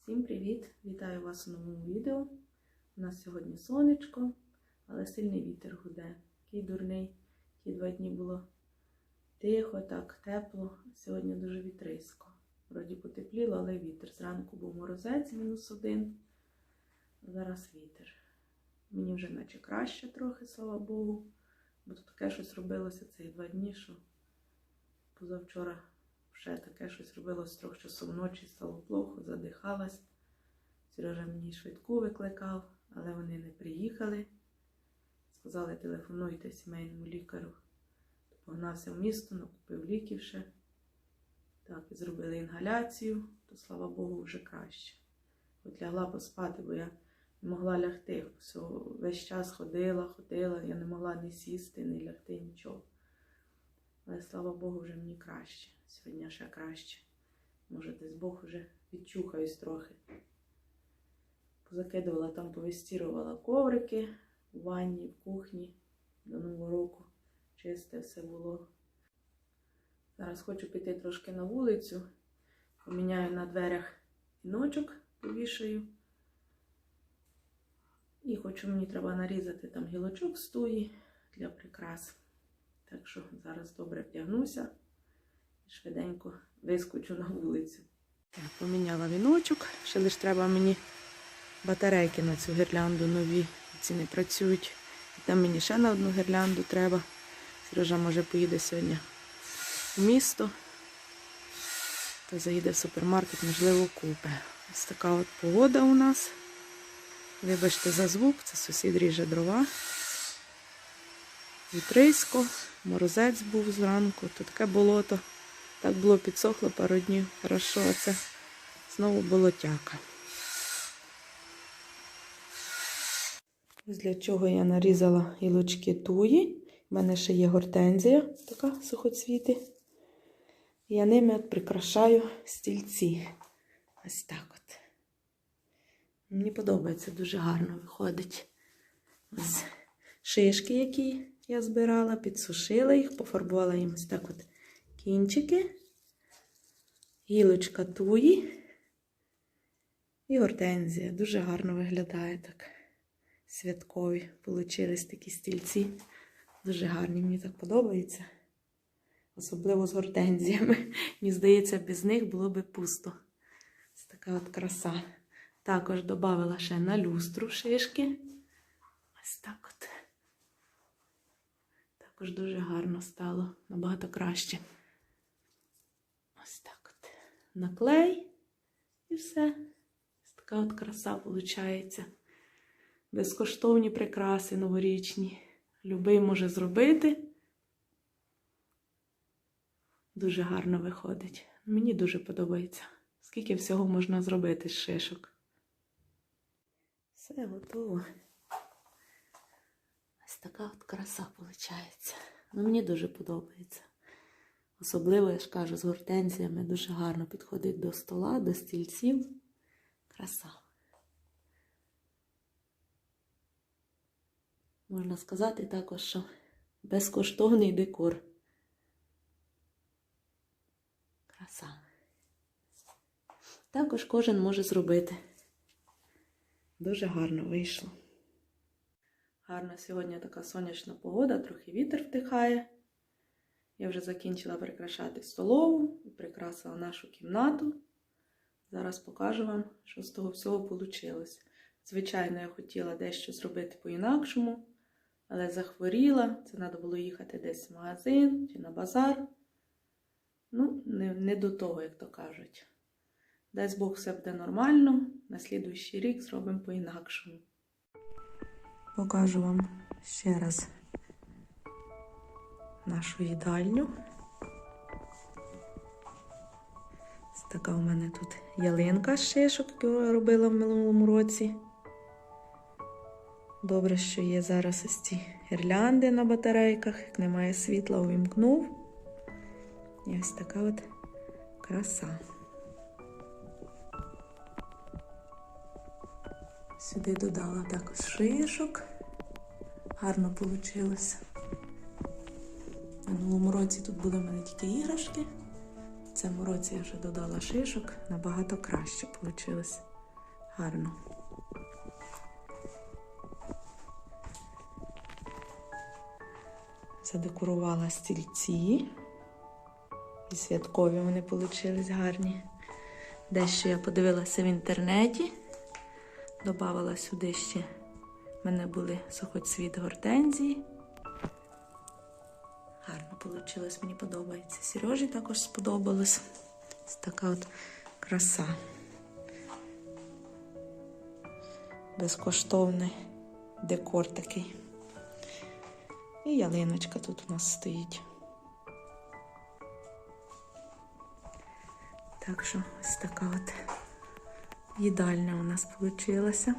Всім привіт! Вітаю вас у новому відео. У нас сьогодні сонечко, але сильний вітер гуде. Такий дурний. Ті два дні було тихо, так, тепло. Сьогодні дуже вітрисько. Вроді потепліло, але вітер. Зранку був морозець мінус один. Зараз вітер. Мені вже наче краще трохи, слава Богу. Бо тут таке щось робилося цих два дні, що позавчора ще таке щось робилось трьох часов ночі, стало плохо, задихалась. Сережа мені швидку викликав, але вони не приїхали. Сказали, телефонуйте сімейному лікарю. Погнався в місто, накупив ліків ще. Так, і зробили інгаляцію, то слава Богу, вже краще. От лягла поспати, бо я не могла лягти. Все, весь час ходила, ходила, я не могла ні сісти, ні лягти, нічого. Але слава Богу, вже мені краще. Сьогодні ще краще. Може, десь Бог вже відчухаюсь трохи. Позакидувала там, повестірувала коврики у ванні, в кухні до Нового року. Чисте все було. Зараз хочу піти трошки на вулицю. Поміняю на дверях віночок, повішаю. І хочу, мені треба нарізати там гілочок з туї для прикрас. Так що зараз добре вдягнуся і швиденько вискочу на вулицю. Так, поміняла віночок. Ще лише треба мені батарейки на цю гірлянду нові. Ці не працюють. Там мені ще на одну гірлянду треба. Сережа може поїде сьогодні в місто. То заїде в супермаркет, можливо, купе. Ось така от погода у нас. Вибачте за звук, це сусід ріже дрова. Вітрисько, морозець був зранку, то таке болото. Так було підсохло пару днів. Хорошо, а це знову болотяка. Ось для чого я нарізала гілочки туї. У мене ще є гортензія, така сухоцвіти. Я ними от прикрашаю стільці. Ось так от. Мені подобається, дуже гарно виходить. Ось шишки, які я збирала, підсушила їх, пофарбувала їм ось так от кінчики, гілочка туї і гортензія. Дуже гарно виглядає так. Святкові получились такі стільці. Дуже гарні, мені так подобається. Особливо з гортензіями. Мені здається, без них було би пусто. Ось така от краса. Також додала ще на люстру шишки. Ось так от. Також дуже гарно стало, набагато краще. Ось так от. Наклей і все. Ось така от краса виходить. Безкоштовні прикраси новорічні. Любий може зробити. Дуже гарно виходить. Мені дуже подобається. Скільки всього можна зробити з шишок. Все готово. Така от краса виходить. Ну, мені дуже подобається. Особливо, я ж кажу, з гортензіями дуже гарно підходить до стола, до стільців. Краса. Можна сказати також, що безкоштовний декор. Краса. Також кожен може зробити. Дуже гарно вийшло. Гарна сьогодні така сонячна погода, трохи вітер втихає. Я вже закінчила прикрашати столову і прикрасила нашу кімнату. Зараз покажу вам, що з того всього вийшло. Звичайно, я хотіла дещо зробити по-інакшому, але захворіла. Це треба було їхати десь в магазин чи на базар. Ну, не, не до того, як то кажуть. Дасть Бог все буде нормально. На слідуючий рік зробимо по-інакшому. Покажу вам ще раз нашу їдальню. Ось така у мене тут ялинка з шишок, яку я робила в минулому році. Добре, що є зараз ось ці гірлянди на батарейках. Як немає світла, увімкнув. І ось така от краса. Сюди додала також шишок. Гарно вийшло. Минулому році тут були в мене тільки іграшки. В цьому році я вже додала шишок. Набагато краще вийшло. гарно. Задекорувала стільці. І святкові вони получились гарні. Дещо я подивилася в інтернеті. Добавила сюди ще. В мене були сухоцвіт гортензії. Гарно вийшло, мені подобається. Сережі також сподобалось. Ось така от краса. Безкоштовний декор такий. І ялиночка тут у нас стоїть. Так що ось така от їдальня у нас вийшла.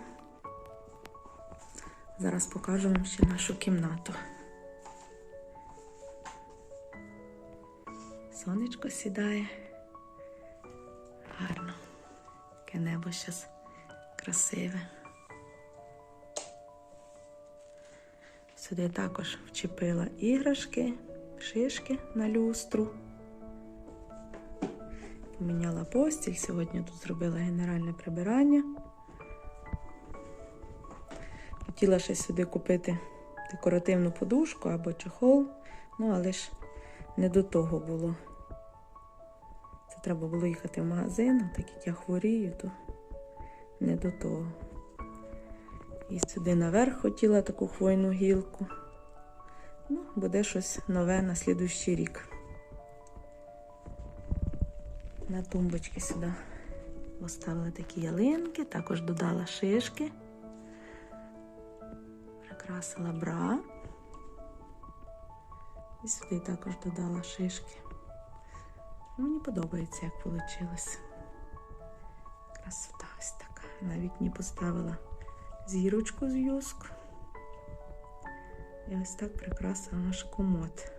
Зараз покажу вам ще нашу кімнату. Сонечко сідає. Гарно. Таке небо зараз красиве. Сюди також вчепила іграшки, шишки на люстру. Поміняла постіль. Сьогодні тут зробила генеральне прибирання. Хотіла ще сюди купити декоративну подушку або чохол, ну але ж не до того було. Це треба було їхати в магазин, так як я хворію, то не до того. І сюди наверх хотіла таку хвойну гілку. Ну, буде щось нове на слідущий рік. На тумбочки сюди поставила такі ялинки, також додала шишки, прикрасила бра. І сюди також додала шишки. Мені подобається, як вийшло. Красота ось така. На вікні поставила зірочку з юск. І ось так прикрасила наш комод.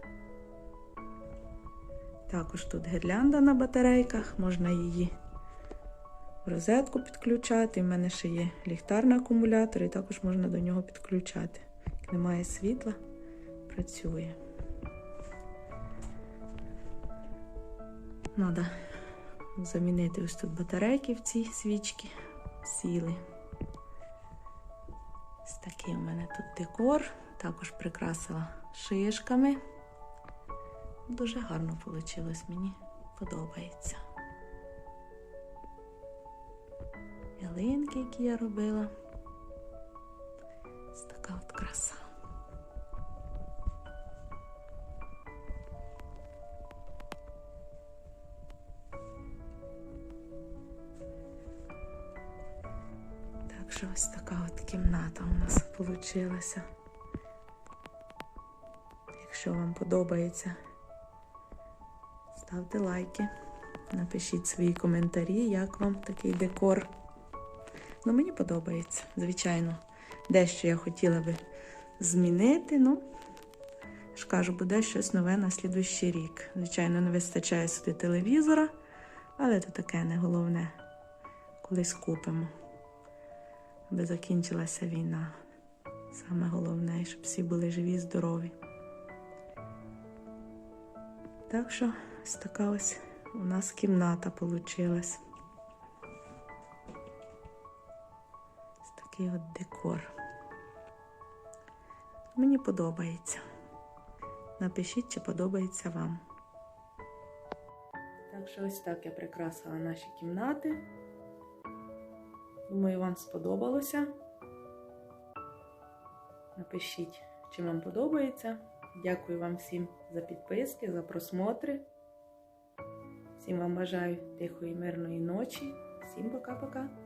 Також тут гірлянда на батарейках, можна її розетку підключати. У мене ще є ліхтар на акумулятор, і також можна до нього підключати. Як немає світла, працює. Треба замінити ось тут батарейки в ці свічки, сіли. Ось такий у мене тут декор, також прикрасила шишками. Дуже гарно вийшло, мені подобається. Ялинки, які я робила. Ось така от краса. Так що ось така от кімната у нас вийшла. Якщо вам подобається, ставте лайки, напишіть свої коментарі, як вам такий декор. Ну, мені подобається, звичайно. Дещо я хотіла би змінити, ну, ж кажу, буде щось нове на слідущий рік. Звичайно, не вистачає сюди телевізора, але це таке не головне. Колись купимо, аби закінчилася війна. Саме головне, щоб всі були живі, здорові. Так що ось така ось у нас кімната получилась. Такий от декор. Мені подобається. Напишіть, чи подобається вам. Так що ось так я прикрасила наші кімнати. Думаю, вам сподобалося. Напишіть, чи вам подобається. Дякую вам всім за підписки, за просмотри. Всім вам бажаю тихої, мирної ночі. Всім пока-пока.